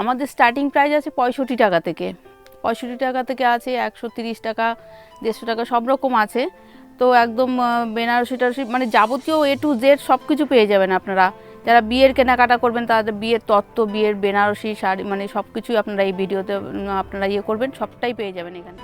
আমাদের starting price আছে পঁয়ষট্টি টাকা থেকে। পঁয়ষট্টি টাকা থেকে আছে একশো তিরিশ টাকা, দেড়শো টাকা, সব রকম আছে। তো একদম বেনারসি টারসি মানে যাবতীয় এ টু জেড সব কিছু পেয়ে যাবেন আপনারা। যারা বিয়ের কেনাকাটা করবেন, তাদের বিয়ের তত্ত্ব, বিয়ের বেনারসি শাড়ি মানে সব কিছুই আপনারা এই ভিডিওতে আপনারা ইয়ে করবেন, সবটাই পেয়ে যাবেন এখানে।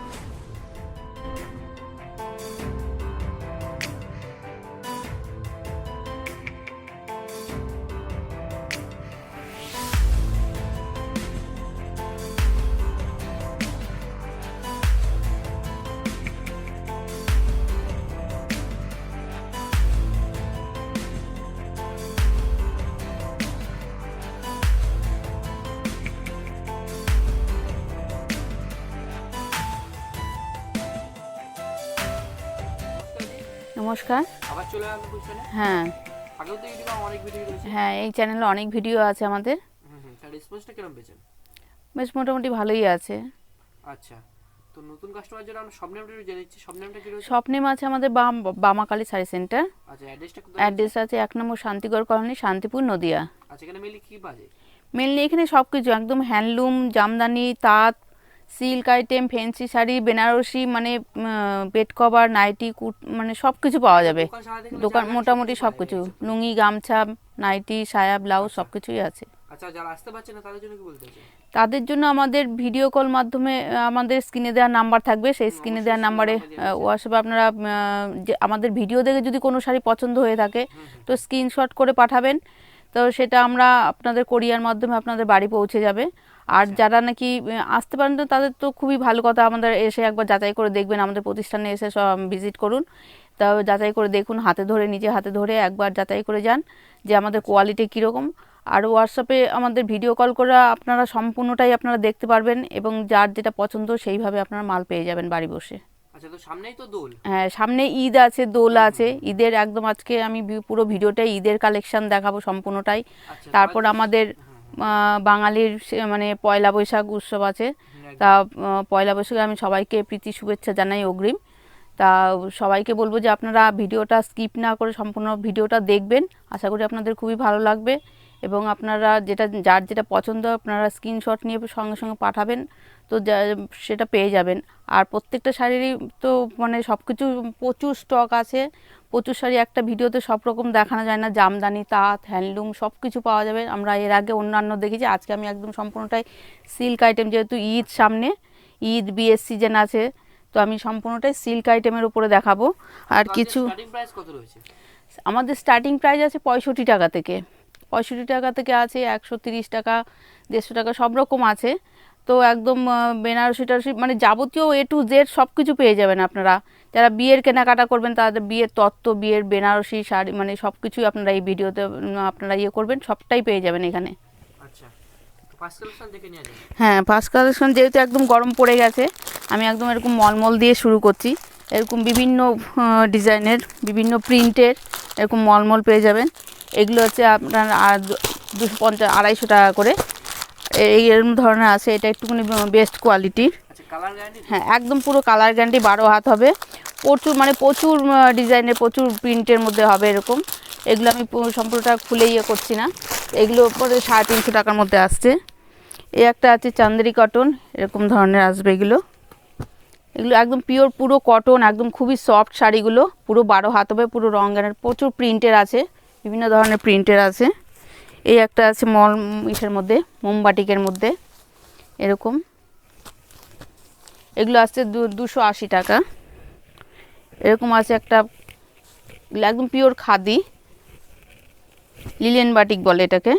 নমস্কার। আবার চলে হ্যাঁ। আগেও তো ইউটিউবে অনেক ভিডিও হ্যাঁ এই চ্যানেলে অনেক ভিডিও আছে আমাদের। হুম হুম তার রেসপন্সটা কীরকম পেয়েছেন? বেশ মোটামুটি ভালোই আছে। আচ্ছা তো নতুন কাস্টমার জন্য আমরা সব একটু জেনে নিচ্ছি। সব কি রয়েছে স্বপ্নেম আছে আমাদের বাম বামাকালী শাড়ি সেন্টার আচ্ছা অ্যাড্রেসটা কোথায় অ্যাড্রেস আছে এক নম্বর শান্তিগড় কলোনি শান্তিপুর নদিয়া। আচ্ছা এখানে মেনলি কি বাজে? মেনলি এখানে সব কিছু একদম হ্যান্ডলুম জামদানি তাঁত silk item fancy sari Banarasi মানে বেড কভার নাইটি কুট মানে সব কিছু পাওয়া যাবে। দোকান মোটামুটি সব কিছু। লুঙ্গি গামছা নাইটি সায়া ব্লাউজ সব কিছুই আছে। আচ্ছা তাদের জন্য আমাদের ভিডিও কল মাধ্যমে আমাদের স্ক্রিনে দেওয়া নাম্বার থাকবে। সেই স্ক্রিনে দেওয়া নাম্বারে। হোয়াটসঅ্যাপে আপনারা যে আমাদের ভিডিও দেখে যদি কোনো শাড়ি পছন্দ হয়ে থাকে তো স্ক্রিনশট করে পাঠাবেন। তো সেটা আমরা আপনাদের কোরিয়ার মাধ্যমে আপনাদের বাড়ি পৌঁছে যাবে। আর যারা নাকি আসতে পারেন তো তাদের তো খুবই ভালো কথা। আমাদের এসে একবার যাচাই করে দেখবেন আমাদের প্রতিষ্ঠানে এসে সব ভিজিট করুন। তা যাচাই করে দেখুন হাতে ধরে নিজে হাতে ধরে একবার যাচাই করে যান যে আমাদের কোয়ালিটি কীরকম। আর হোয়াটসঅ্যাপে আমাদের ভিডিও কল করে আপনারা সম্পূর্ণটাই আপনারা দেখতে পারবেন এবং যার যেটা পছন্দ সেইভাবে আপনারা মাল পেয়ে যাবেন বাড়ি বসে। আচ্ছা তো সামনেই তো দোল। হ্যাঁ সামনে ঈদ আছে দোল আছে। ঈদের একদম আজকে আমি পুরো ভিডিওটাই ঈদের কালেকশন দেখাবো সম্পূর্ণটাই। আচ্ছা তারপর আমাদের আহ, বাঙালির সে- মানে পয়লা বৈশাখ উৎসব আছে। তা পয়লা বৈশাখে আমি সবাইকে প্রীতি শুভেচ্ছা জানাই অগ্রিম। তা সবাইকে বলব যে আপনারা ভিডিওটা স্কিপ না করে সম্পূর্ণ ভিডিওটা দেখবেন। আশা করি আপনাদের খুবই ভালো লাগবে। এবং আপনারা যেটা যার যেটা পছন্দ আপনারা স্ক্রিনশট নিয়ে সঙ্গে সঙ্গে পাঠাবেন। তো যা- সেটা পেয়ে যাবেন। আর প্রত্যেকটা শাড়িরই তো মানে সব কিছু প্রচুর স্টক আছে। প্রচুর শাড়ি একটা ভিডিওতে সব রকম দেখানো যায় না জামদানি তাঁত হ্যান্ডলুম সব কিছু পাওয়া যাবে। আমরা এর আগে অন্যান্য দেখেছি আজকে আমি একদম সম্পূর্ণটাই সিল্ক আইটেম যেহেতু ঈদ সামনে ঈদ বিয়ের সিজন আছে তো আমি সম্পূর্ণটাই সিল্ক আইটেমের উপরে দেখাবো। আর কিছু স্টার্টিং কত রয়েছে? আমাদের স্টার্টিং প্রাইস আছে পঁয়ষট্টি টাকা থেকে। পঁয়ষট্টি টাকা থেকে আছে একশো তিরিশ টাকা দেড়শো টাকা সব রকম আছে। তো একদম বেনারসি টারসি মানে যাবতীয় এ টু জেড সব কিছু পেয়ে যাবেন আপনারা। যারা বিয়ের কেনাকাটা করবেন তাদের বিয়ের তত্ত্ব বিয়ের বেনারসি শাড়ি মানে সব কিছুই আপনারা এই ভিডিওতে আপনারা ইয়ে করবেন সবটাই পেয়ে যাবেন এখানে। আচ্ছা হ্যাঁ ফার্স্ট কালেকশন যেহেতু একদম গরম পড়ে গেছে আমি একদম এরকম মলমল দিয়ে শুরু করছি। এরকম বিভিন্ন ডিজাইনের বিভিন্ন প্রিন্টের এরকম মলমল পেয়ে যাবেন। এগুলো হচ্ছে আপনার দুশো পঞ্চাশ আড়াইশো টাকা করে। এই এরকম ধরনের আছে এটা একটুখানি বেস্ট কোয়ালিটির হ্যাঁ একদম পুরো কালার গ্যারান্টি বারো হাত হবে। প্রচুর মানে প্রচুর ডিজাইনের প্রচুর প্রিন্টের মধ্যে হবে এরকম। এগুলো আমি সম্পূর্ণটা খুলে ইয়ে করছি না। এগুলো পরে সাড়ে তিনশো টাকার মধ্যে আসছে। এ একটা আছে চান্দেরি কটন এরকম ধরনের আসবে এগুলো। এগুলো একদম পিওর পুরো কটন একদম খুবই সফট শাড়িগুলো। পুরো বারো হাত হবে, পুরো রং রঙের প্রচুর প্রিন্টের আছে, বিভিন্ন ধরনের প্রিন্টের আছে। এই একটা আছে মল ইসের মধ্যে, মোমবাটিকের মধ্যে, এরকম। এগুলো আছে দুশো আশি টাকা। এরকম আছে একটা একদম পিওর খাদি। লিলেন বাটিক বলে এটাকে।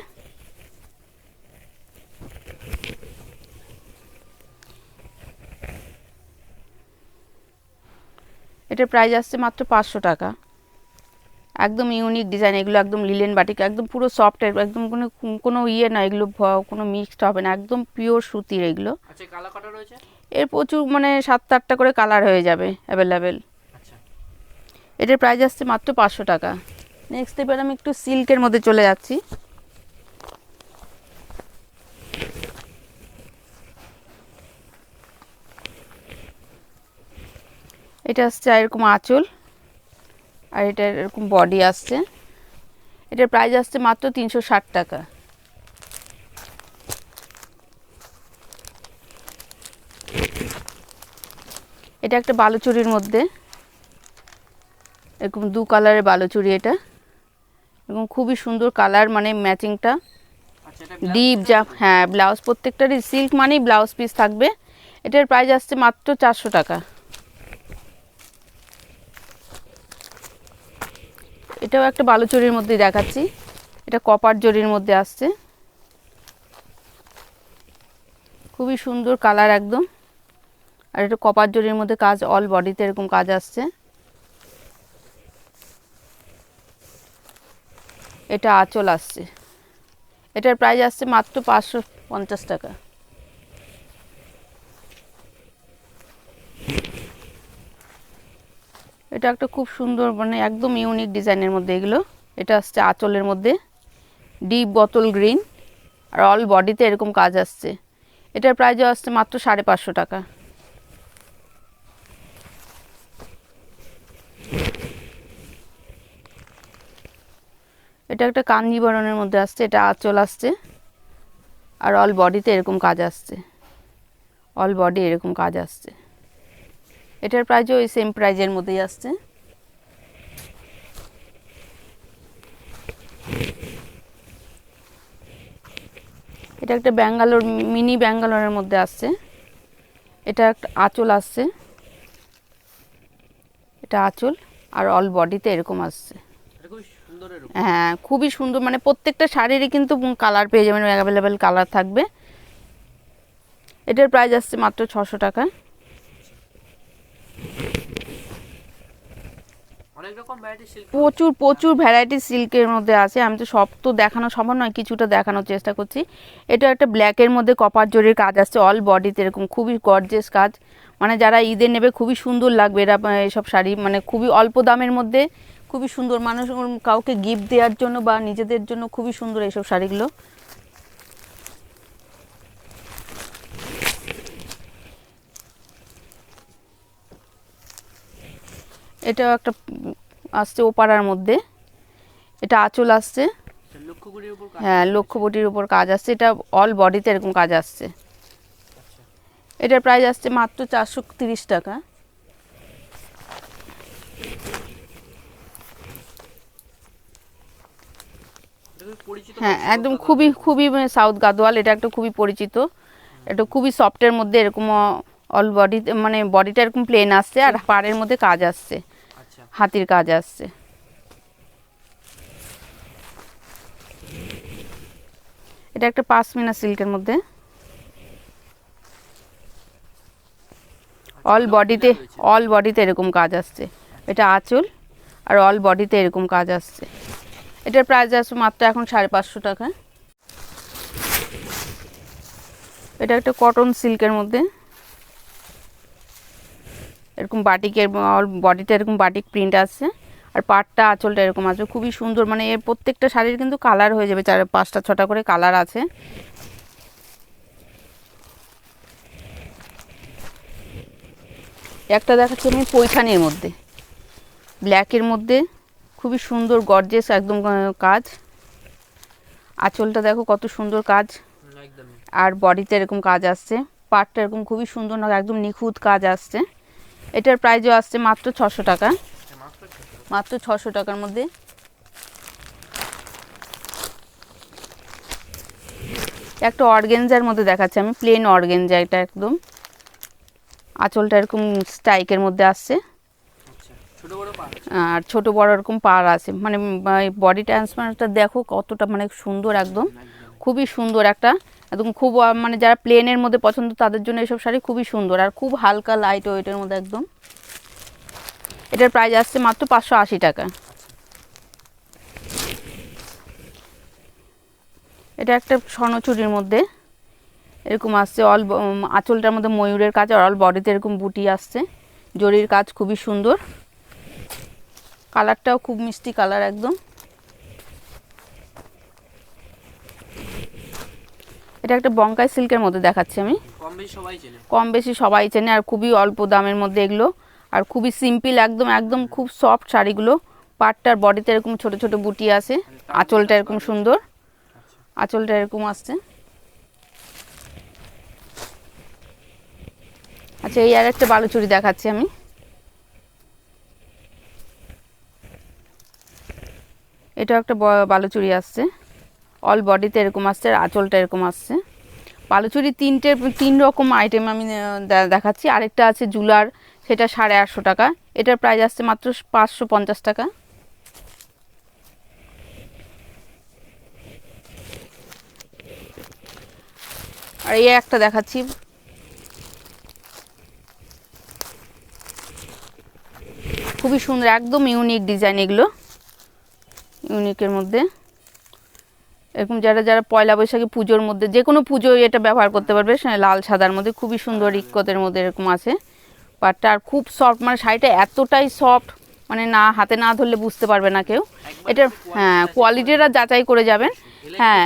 এটার প্রাইস আসছে মাত্র পাঁচশো টাকা। একদম ইউনিক ডিজাইন এগুলো একদম লিলেন বাটিক একদম পুরো সফট একদম কোনো কোনো ইয়ে না এগুলো কোনো মিক্সড হবে না একদম পিওর সুতির এগুলো। আচ্ছা এর প্রচুর মানে সাতটা আটটা করে কালার হয়ে যাবে অ্যাভেলেবেল আচ্ছা। এটার প্রাইস আসছে মাত্র পাঁচশো টাকা। নেক্সট এবার আমি একটু সিল্কের মধ্যে চলে যাচ্ছি। এটা আসছে এরকম আঁচল। আর এটা এরকম বডি আসছে। এটার প্রাইস আসছে মাত্র তিনশো ষাট টাকা। এটা একটা বালুচুরির মধ্যে। এরকম দু কালারের বালুচুরি এটা। এবং খুবই সুন্দর কালার মানে ম্যাচিংটা ডিপ যা হ্যাঁ ব্লাউজ প্রত্যেকটারই সিল্ক মানেই ব্লাউজ পিস থাকবে। এটার প্রাইস আসছে মাত্র চারশো টাকা। এটাও একটা বালু বালুচুরির মধ্যে দেখাচ্ছি। এটা কপার জরির মধ্যে আসছে। খুবই সুন্দর কালার একদম। আর এটা কপার জরির মধ্যে কাজ অল বডিতে এরকম কাজ আসছে। এটা আঁচল আসছে। এটার প্রাইস আসছে মাত্র পাঁচশো পঞ্চাশ টাকা। এটা একটা খুব সুন্দর মানে একদম ইউনিক ডিজাইনের মধ্যে এগুলো। এটা আসছে আঁচলের মধ্যে। ডিপ বোতল গ্রিন। আর অল বডিতে এরকম কাজ আসছে। এটার প্রাইসও আসছে মাত্র সাড়ে পাঁচশো টাকা। এটা একটা কাঞ্জিবরণের মধ্যে আসছে। এটা আঁচল আসছে। আর অল বডিতে এরকম কাজ আসছে। অল বডি এরকম কাজ আসছে। এটার প্রাইসও ওই সেম প্রাইজের মধ্যেই আসছে। এটা একটা ব্যাঙ্গালোর মিনি ব্যাঙ্গালোরের মধ্যে আসছে। এটা একটা আঁচল আসছে। এটা আঁচল আর অল বডিতে এরকম আসছে। হ্যাঁ খুবই সুন্দর। মানে প্রত্যেকটা শাড়িরই কিন্তু কালার পেয়ে যাবেন অ্যাভেলেবেল কালার থাকবে। এটার প্রাইস আসছে মাত্র ছশো টাকা অনেক রকম ভ্যারাইটি সিল্ক প্রচুর প্রচুর ভ্যারাইটি সিল্কের মধ্যে আছে। আমি তো সব তো দেখানো সম্ভব নয় কিছুটা দেখানোর চেষ্টা করছি। এটা একটা ব্ল্যাকের মধ্যে কপার জরির কাজ আসছে অল বডিতে এরকম। খুবই গর্জেস কাজ। মানে যারা ঈদে নেবে খুবই সুন্দর লাগবে। এরা এসব শাড়ি মানে খুবই অল্প দামের মধ্যে খুবই সুন্দর। মানুষ কাউকে গিফট দেওয়ার জন্য বা নিজেদের জন্য খুবই সুন্দর এইসব শাড়িগুলো। এটাও একটা আসছে ওপাড়ার মধ্যে। এটা আঁচল আসছে। হ্যাঁ লক্ষ্যপটির উপর কাজ আসছে। এটা অল বডিতে এরকম কাজ আসছে। এটার প্রাইস আসছে মাত্র চারশো তিরিশ টাকা। হ্যাঁ একদম খুবই খুবই মানে সাউথ গাদোয়াল। এটা একটা খুবই পরিচিত। এটা খুবই সফটের মধ্যে এরকম অল বডি মানে বডিটা এরকম প্লেন আসছে আর পাড়ের মধ্যে কাজ আসছে। হাতির কাজ আসছে। এটা একটা পাঁচমিনা সিল্কের মধ্যে। অল বডিতে অল বডিতে এরকম কাজ আসছে। এটা আঁচল আর অল বডিতে এরকম কাজ আসছে। এটার প্রাইস আসছে মাত্র এখন সাড়ে পাঁচশো টাকা। এটা একটা কটন সিল্কের মধ্যে। এরকম বাটিকের অল বডিতে এরকম বাটিক প্রিন্ট আছে। আর পাটটা আঁচলটা এরকম আছে। খুবই সুন্দর মানে এর প্রত্যেকটা শাড়ির কিন্তু কালার হয়ে যাবে চার পাঁচটা ছটা করে কালার আছে। একটা দেখাচ্ছি আমি পৈঠানির মধ্যে। ব্ল্যাকের মধ্যে। খুবই সুন্দর গর্জেস একদম কাজ। আঁচলটা দেখো কত সুন্দর কাজ। আর বডিতে এরকম কাজ আসছে। পাটটা এরকম খুবই সুন্দর একদম নিখুঁত কাজ আসছে। এটার প্রাইজও আসছে মাত্র ছশো টাকা। মাত্র ছশো। টাকার মধ্যে। একটা অর্গেনজার মধ্যে দেখাচ্ছে আমি প্লেন অর্গেনজা এটা একদম। আঁচলটা এরকম স্টাইকের মধ্যে আসছে। আর ছোট বড় এরকম পার আছে। মানে বডি ট্রান্সফারটা দেখো কতটা মানে সুন্দর একদম। খুবই সুন্দর একটা একদম খুব মানে যারা প্লেনের মধ্যে পছন্দ তাদের জন্য এসব শাড়ি খুবই সুন্দর আর খুব হালকা লাইট ওয়েটের মধ্যে একদম। এটার প্রাইস আসছে মাত্র পাঁচশো আশি টাকা। এটা একটা স্বর্ণচুরির মধ্যে। এরকম আসছে অল আঁচলটার মধ্যে ময়ূরের কাজ আর অল বডিতে এরকম বুটি আসছে। জরির কাজ খুবই সুন্দর। কালারটাও খুব মিষ্টি কালার একদম। এটা একটা বঙ্কাই সিল্কের মধ্যে দেখাচ্ছি আমি। কম বেশি সবাই চেনে। কম বেশি সবাই চেনে আর খুবই অল্প দামের মধ্যে এগুলো। আর খুবই সিম্পল একদম একদম খুব সফট শাড়িগুলো। পাটটার বডিতে এরকম ছোট ছোট বুটি আছে। আঁচলটা এরকম সুন্দর। আচ্ছা। আঁচলটা এরকম আসছে। আচ্ছা এই আর একটা বালুচুরি দেখাচ্ছি আমি। এটা একটা ব- বালুচুরি আসছে। অল বডিতে এরকম আসছে আর আঁচলটা এরকম আসছে। বালুচুরি তিনটে, তিন রকম আইটেম আমি দেখাচ্ছি। আরেকটা আছে জুলার, সেটা সাড়ে আটশো টাকা। এটার প্রাইস আসছে মাত্র পাঁচশো পঞ্চাশ টাকা। আর এই একটা দেখাচ্ছি। খুবই সুন্দর, একদম ইউনিক ডিজাইন এগুলো। ইউনিকের মধ্যে। এরকম যারা যারা পয়লা বৈশাখী পুজোর মধ্যে যে কোনো পুজোয় এটা ব্যবহার করতে পারবে। লাল সাদার মধ্যে খুবই সুন্দর ইক্কতের মধ্যে এরকম আছে। পাটটা আর খুব সফট মানে শাড়িটা এতটাই সফট মানে না হাতে না ধরলে বুঝতে পারবে না কেউ। এটা হ্যাঁ কোয়ালিটিটা যাচাই করে যাবেন। হ্যাঁ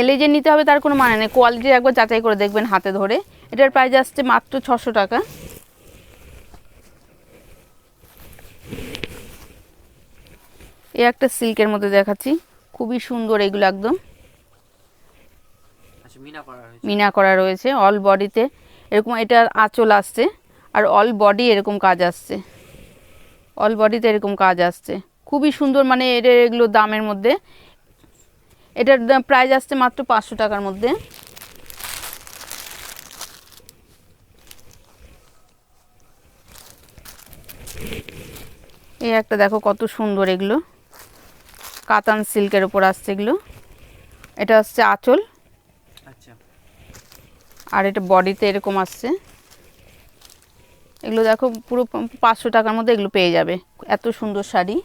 এলে যে নিতে হবে তার কোনো মানে নেই। কোয়ালিটি একবার যাচাই করে দেখবেন হাতে ধরে। এটার প্রাইস আসছে মাত্র ছশো টাকা। এই একটা সিল্কের মধ্যে দেখাচ্ছি। খুবই সুন্দর এগুলো একদম। আচ্ছা মিনা করা রয়েছে। অল বডিতে এরকম এটা আঁচল আসছে আর অল বডি এরকম কাজ আসছে। অল বডিতে এরকম কাজ আসছে। খুবই সুন্দর মানে এর এগুলো দামের মধ্যে। এটার প্রাইস আসছে মাত্র পাঁচশো টাকার মধ্যে। এই একটা দেখো কত সুন্দর এগুলো। কাতান সিল্কের উপর আসছে এগুলো। এটা হচ্ছে আঁচল। আচ্ছা। আর এটা বডিতে এরকম আসছে। এগুলো দেখো পুরো পাঁচশো টাকার মধ্যে এগুলো পেয়ে যাবে। এত সুন্দর শাড়ি।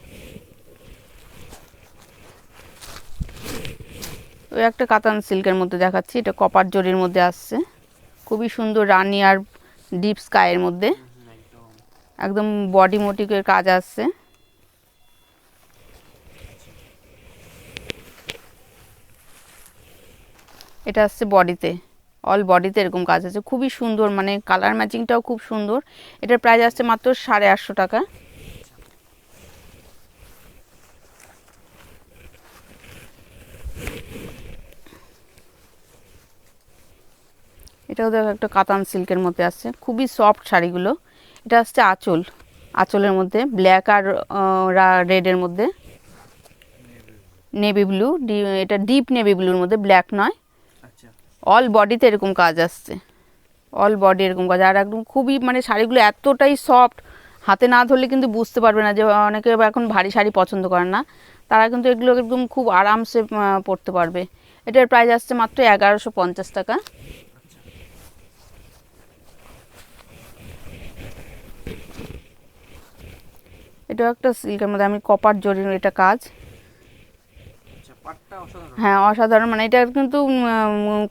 ওই একটা কাতান সিল্কের মধ্যে দেখাচ্ছি। এটা কপার জরির মধ্যে আসছে। খুবই সুন্দর রানি আর ডিপ স্কাইয়ের মধ্যে। একদম বডি মোটিকের কাজ আসছে। এটা আসছে বডিতে। অল বডিতে এরকম কাজ আছে। খুবই সুন্দর মানে কালার ম্যাচিংটাও খুব সুন্দর। এটার প্রাইস আসছে মাত্র সাড়ে আটশো টাকা। এটাও দেখো একটা কাতান সিল্কের মধ্যে আসছে। খুবই সফট শাড়িগুলো। এটা আসছে আঁচল। আঁচলের মধ্যে ব্ল্যাক আর রেডের মধ্যে। নেভি ব্লু এটা ডিপ নেভি ব্লুর মধ্যে ব্ল্যাক নয়। অল বডিতে এরকম কাজ আসছে। অল বডি এরকম কাজ। আর একদম খুবই মানে শাড়িগুলো এতটাই সফট হাতে না ধরলে কিন্তু বুঝতে পারবে না যে অনেকে এখন ভারী শাড়ি পছন্দ করেন না। তারা কিন্তু এগুলো একদম খুব আরামসে পরতে পারবে। এটার প্রাইস আসছে মাত্র এগারোশো পঞ্চাশ টাকা। এটাও একটা সিল্কের মধ্যে। আমি কপার জরির এটা কাজ। হ্যাঁ অসাধারণ। মানে এটা কিন্তু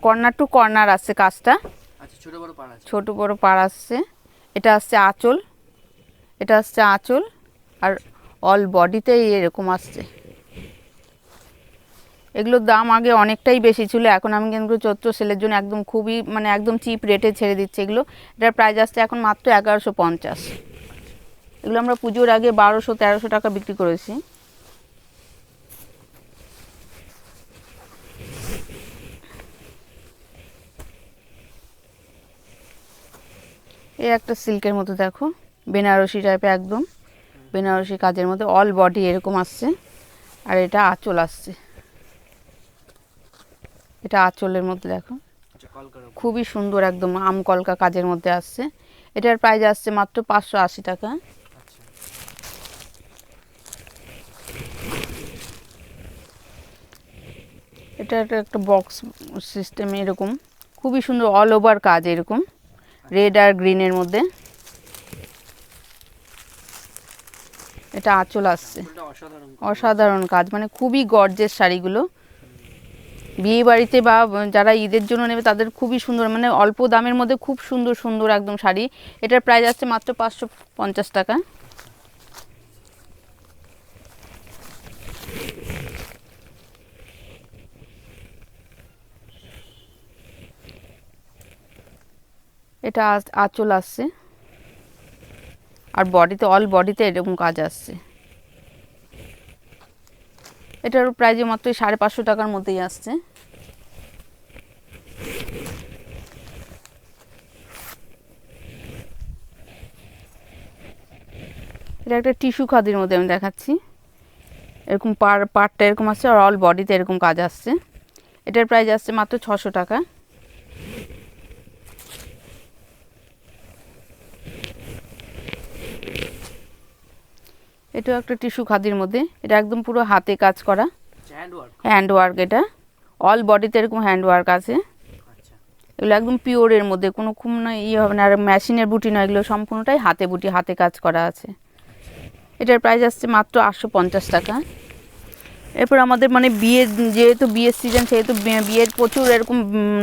কর্নার টু কর্নার আসছে কাজটা। আচ্ছা ছোট বড় পাড় আছে। ছোট বড় পাড় আসছে এটা আসছে আঁচল। এটা আসছে আঁচল। আর অল বডিতেই এরকম আসছে। এগুলোর দাম আগে অনেকটাই বেশি ছিল। এখন আমি কিন্তু চৈত্র সেলের জন্য একদম খুবই মানে একদম চিপ রেটে ছেড়ে দিচ্ছে এগুলো। এটার প্রাইস আসছে এখন মাত্র এগারোশো পঞ্চাশ। এগুলো আমরা পুজোর আগে বারোশো তেরোশো টাকা বিক্রি করেছি। এই একটা সিল্কের মতো দেখো। বেনারসি টাইপের একদম। বেনারসি কাজের মধ্যে অল বডি এরকম আসছে। আর এটা আঁচল আসছে। এটা আঁচলের মধ্যে দেখো। আচ্ছা। খুবই সুন্দর একদম আম কলকা কাজের মধ্যে আসছে। এটার প্রাইস আসছে মাত্র পাঁচশো আশি টাকা। এটা একটা- একটা বক্স সিস্টেম এরকম। খুবই সুন্দর অল ওভার কাজ এরকম। রেড আর গ্রিনের মধ্যে। এটা আঁচল আসছে। অসাধারণ কাজ মানে খুবই গর্জের শাড়িগুলো। বিয়ে বাড়িতে বা, যারা ঈদের জন্য নেবে, তাদের খুবই সুন্দর মানে অল্প দামের মধ্যে খুব সুন্দর সুন্দর একদম শাড়ি। এটার প্রাইস আসছে মাত্র পাঁচশো পঞ্চাশ টাকা। এটা আঁচল আসছে। আর বডিতে অল বডিতে এরকম কাজ আসছে। এটার প্রাইস মাত্র সাড়ে পাঁচশো টাকার মধ্যেই আসছে। এটা একটা টিস্যু খাদির মধ্যে আমি দেখাচ্ছি। এরকম পার পার্টটা এরকম আসছে আর অল বডিতে এরকম কাজ আসছে। এটার প্রাইস আসছে মাত্র ছশো টাকা। এটাও একটা টিস্যু খাদির মধ্যে। এটা একদম পুরো হাতে কাজ করা। হ্যান্ড ওয়ার্ক এটা। অল বডিতে এরকম হ্যান্ড ওয়ার্ক আছে। আচ্ছা। এগুলো একদম পিওরের মধ্যে। কোনো খুব না ইয়ে হবে না। আর মেশিনের বুটি নয় এগুলো সম্পূর্ণটাই হাতে বুটি হাতে কাজ করা আছে। এটার প্রাইস আসছে মাত্র আটশো পঞ্চাশ টাকা। এরপর আমাদের মানে বিয়ের যেহেতু বিয়ের সিজন সেহেতু বিয়ের প্রচুর এরকম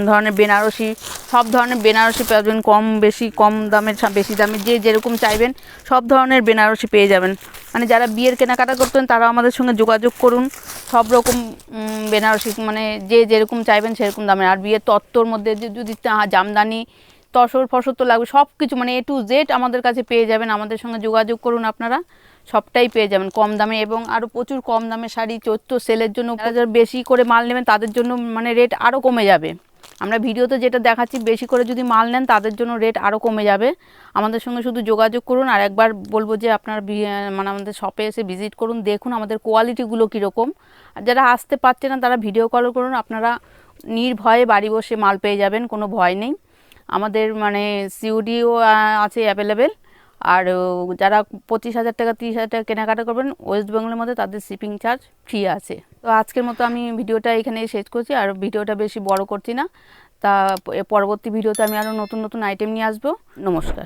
ধরনের বেনারসি, সব ধরনের বেনারসি পাবেন কম বেশি, কম দামের বেশি দামের, যে যেরকম চাইবেন, সব ধরনের বেনারসি পেয়ে যাবেন। মানে যারা বিয়ের কেনাকাটা করতেন তারা আমাদের সঙ্গে যোগাযোগ করুন, সব রকম বেনারসি মানে যে যেরকম চাইবেন, সেরকম দামের আর বিয়ের তত্ত্বর মধ্যে যদি জামদানি, তসর, ফসর তো লাগবে সব কিছু মানে এ টু জেড আমাদের কাছে পেয়ে যাবেন, আমাদের সঙ্গে যোগাযোগ করুন আপনারা। সবটাই পেয়ে যাবেন কম দামে এবং আরও প্রচুর কম দামে শাড়ি চৈত্র সেলের জন্য যারা যারা বেশি করে মাল নেবেন তাদের জন্য মানে রেট আরও কমে যাবে। আমরা ভিডিওতে যেটা দেখাচ্ছি বেশি করে যদি মাল নেন তাদের জন্য রেট আরও কমে যাবে। আমাদের সঙ্গে শুধু যোগাযোগ করুন আর একবার বলব যে আপনার মানে আমাদের শপে এসে ভিজিট করুন দেখুন আমাদের কোয়ালিটিগুলো কীরকম। আর যারা আসতে পারছে না তারা ভিডিও কল করুন আপনারা নির্ভয়ে বাড়ি বসে মাল পেয়ে যাবেন কোনো ভয় নেই। আমাদের মানে সিউডিও আছে অ্যাভেলেবেল আর যারা পঁচিশ হাজার টাকা, তিরিশ হাজার টাকা কেনাকাটা করবেন, ওয়েস্ট বেঙ্গলের মধ্যে তাদের শিপিং চার্জ ফ্রি আছে। তো আজকের মতো আমি ভিডিওটা এখানে শেষ করছি, আর ভিডিওটা বেশি বড় করছি না। তা পরবর্তী ভিডিওতে আমি আরও নতুন নতুন আইটেম নিয়ে আসব। নমস্কার।